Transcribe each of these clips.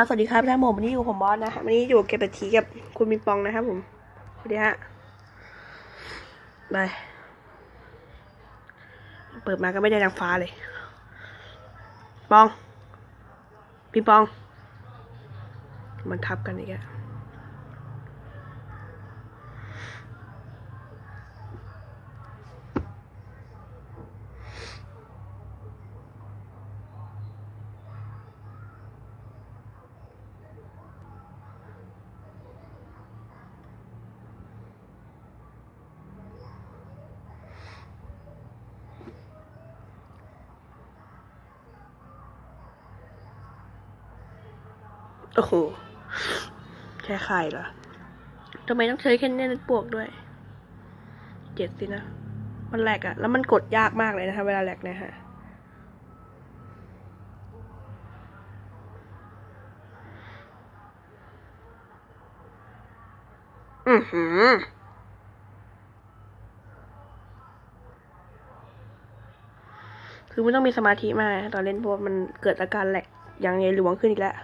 ครับ สวัสดีครับท่านผมวันนี้อยู่ผมบอสนะฮะวันนี้อยู่เก็บบัตรทีกับคุณมิงปองนะครับผม สวัสดีฮะไปเปิดมาก็ไม่ได้นางฟ้าเลย ปอง พี่ปอง มันทับกันอีกอะ โอ้โห แค่ไข่เหรอทำไมต้องใช้แค่เน้นบวกด้วย เจ็ดสินะ มันแหลกอะแล้วมันกดยากมากเลยนะคะ เวลาแหลกเนะฮะอือหือคือไม่ต้องมีสมาธิมากตอนเล่นเพราะว่ามันเกิดอาการแหลกอย่างใหญ่หลวงขึ้นอีกแล้ว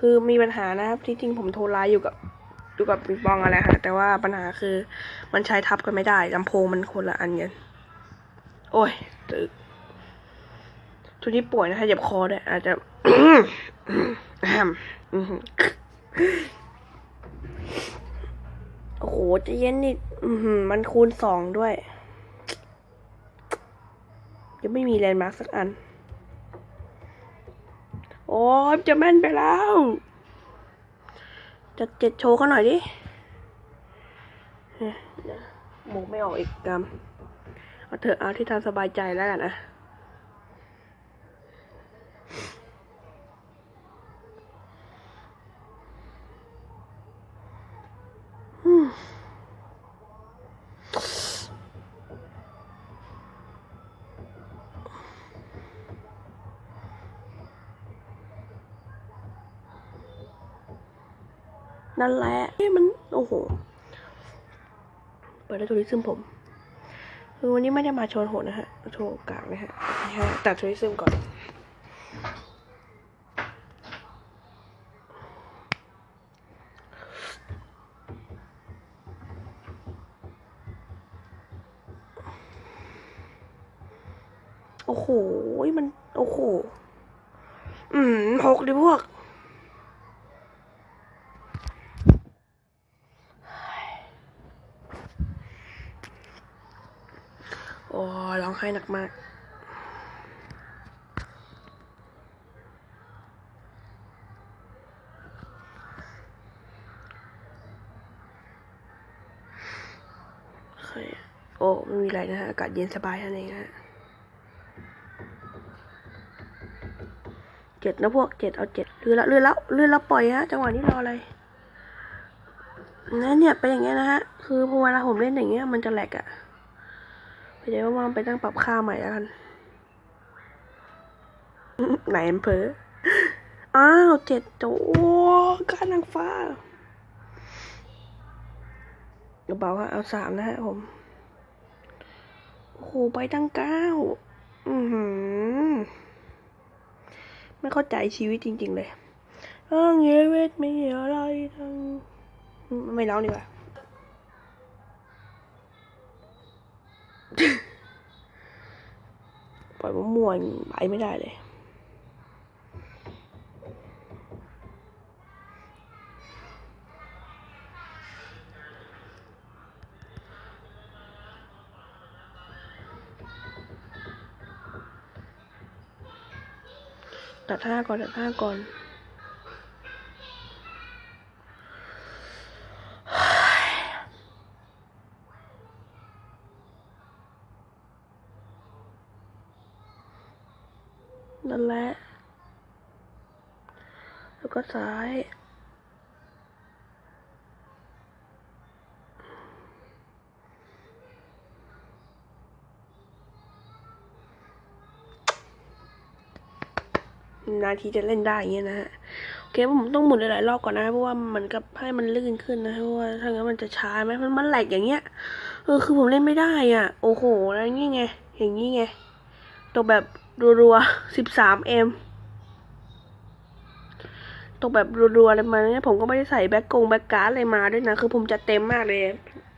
คือมีปัญหานะครับที่จริงผมโทรไลน์อยู่กับอยู่กับปิงปองอะไรฮะแต่ว่าปัญหาคือมันใช้ทับกันไม่ได้ลำโพงมันคนละอันกันโอ้ยตึกทุกที่ป่วยนะคะเจ็บคอด้วยอาจจะแฮมโอ้โหจะเย็นนิดมันคูณสองด้วย ยังไม่มีแลนด์มาร์คสักอัน้จะแม่นไปแล้ว จะเจ็ดโชว์เขาหน่อยดิหมูไม่ออกอีกกรรมเอาเถอะเอาที่ทางสบายใจแล้วกันนะ นั่นแหละมันโอ้โหเปิดแล้วทัวริซึมผม คือวันนี้ไม่ได้มาโชว์โหดนะฮะโชว์กลางนะฮะนี่ฮะตัดทัวริซึมก่อนโอ้โห มัน โอ้โห อืมหกดิพวก โอ้ยร้อง ไห้หนักมากโอ้ ไม่มีอะไรนะฮะ อากาศเย็นสบายท่านเองฮะเจ็ดนะพวกเจ็ดเอาเจ็ดเรือละเรือแล้วเรือแล้วปล่อยฮะ จังหวะนี้รออะไรนั่นเนี่ยเป็นอย่างเงี้ยนะฮะ คือพอเวลาผมเล่นอย่างเงี้ย มันจะแหลกอะ ไปเดี๋ยวว่างไปตั้งปรับค่าใหม่แล้วกัน ไหนอำเภออ้าวเจ็ดโจการนางฟ้ากระเป๋าฮะเอาสามนะฮะผม โอ้โหไปตั้งเก้า อือหือ ไม่เข้าใจชีวิตจริง ๆ เลยเอ้างเยเวทไม่อะไรทั้งไม่ร้องดีกว่า ปล่อยมะม่วงไปไม่ได้เลย ตัดห้าก่อนตัดห้าก่อน นั่นแหละ แล้วก็ซ้าย นาทีจะเล่นได้อย่างเงี้ยนะฮะ โอเคผมต้องหมุนหลายๆรอบก่อนนะเพราะว่ามันกับให้มันลื่นขึ้นนะเพราะว่าถ้างั้นมันจะช้าไหมมันมันแหลกอย่างเงี้ยเออคือผมเล่นไม่ได้อะ โอ้โห แล้วนี่ไง อย่างนี้ไงตกแบบรัวๆสิบสามเอ็มตกแบบรัวๆอะไรมาเนี่ยผมก็ไม่ได้ใส่แบ็กกงแบ็กการ์ดอะไรมาด้วยนะ คือผมจะเต็มมากเลย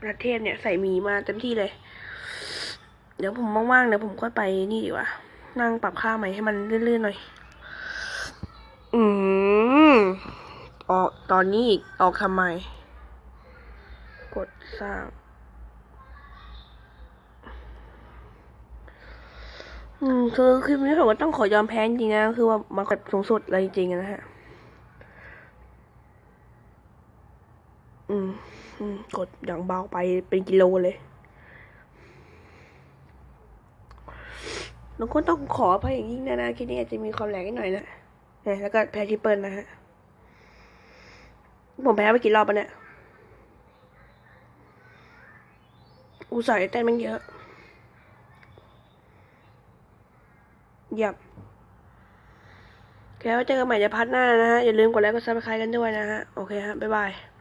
ประเทศเนี่ยใส่หมีมาเต็มที่เลย เดี๋ยวผมว่างๆเดี๋ยวผมก็ไปนี่ดีกว่า นั่งปรับค่าใหม่ให้มันลื่นๆหน่อย อืมออกตอนนี้อออกทำไม กดสร้าง อืมคือคือนี้ผมก็ต้องขอยอมแพ้จริงๆนะ คือว่ามันแบบสูงสุดเลยจริงๆนะฮะ อืมอืมกดอย่างเบาไปเป็นกิโลเลยน้องก็ต้องขออภัยอย่างยิ่งนะนะคลิปนี้อาจจะมีความแรงนิดหน่อยนะเนี่ยแล้วก็แพ้ทริปเปิลนะฮะ ผมแพ้ไปกี่รอบปะเนี่ย อุตส่าห์ได้แต้มมันเยอะ เยี่ยมแล้วเจอกันใหม่ในพาร์ทหน้านะฮะ อย่าลืมกดไลค์กดซับสไครต์กันด้วยนะฮะ โอเคฮะ บ๊ายบาย